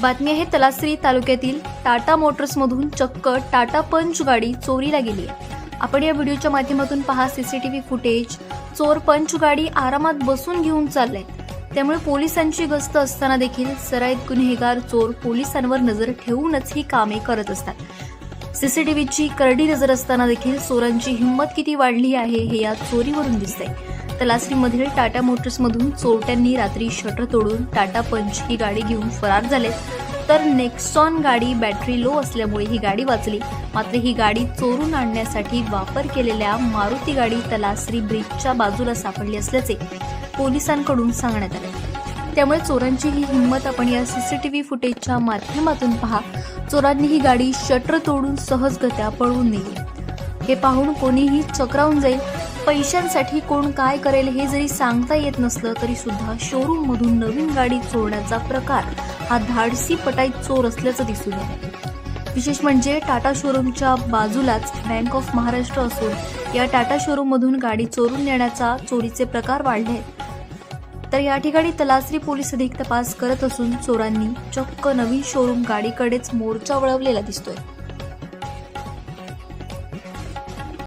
बातमी आहे तलासरी तालुक्यातील टाटा मोटर्समधून चक्क टाटा पंच गाडी चोरीला गेली आहे. आपण या व्हिडिओच्या माध्यमातून पहा सीसीटीव्ही फुटेज चोर पंच गाडी आरामात बसून घेऊन चाललाय. त्यामुळे पोलिसांची गस्त असताना देखील सराईत गुन्हेगार चोर पोलिसांवर नजर ठेवूनच ही कामे करत असतात. सीसीटीव्हीची करडी नजर असताना देखील चोरांची हिंमत किती वाढली आहे हे या चोरीवरून दिसतंय. तलासरीमधील टाटा मोटर्समधून चोरट्यांनी रात्री शटर तोडून टाटा पंच ही गाडी घेऊन फरार झाले तर नेक्सॉन गाडी बॅटरी लो असल्यामुळे ही गाडी वाचली. मात्र ही गाडी चोरून आणण्यासाठी वापर केलेल्या मारुती गाडी तलासरी ब्रिजच्या बाजूला सापडली असल्याचे पोलिसांकडून सांगण्यात आले. त्यामुळे चोरांची ही हिंमत आपण या सीसीटीव्ही फुटेजच्या माध्यमातून पहा. चोरांनी ही गाडी शटर तोडून सहजगत्या पळवून नेली. हे पाहून कोणीही चक्रावून जाईल. पैशांसाठी कोण काय करेल हे जरी सांगता येत नसलं तरी सुद्धा शोरूम मधून नवीन गाडी चोरण्याचा प्रकार हा धाडसी पटाईत चोर असल्याचं दिसून आहे विशेष म्हणजे टाटा शोरूमच्या बाजूलाच बँक ऑफ महाराष्ट्र असून या टाटा शोरूम मधून गाडी चोरून नेण्याचा चोरीचे प्रकार वाढले आहेत. तर या ठिकाणी तलासरी पोलीस अधिक तपास करत असून चोरांनी चक्क नवीन शोरूम गाडीकडेच मोर्चा वळवलेला दिसतोय.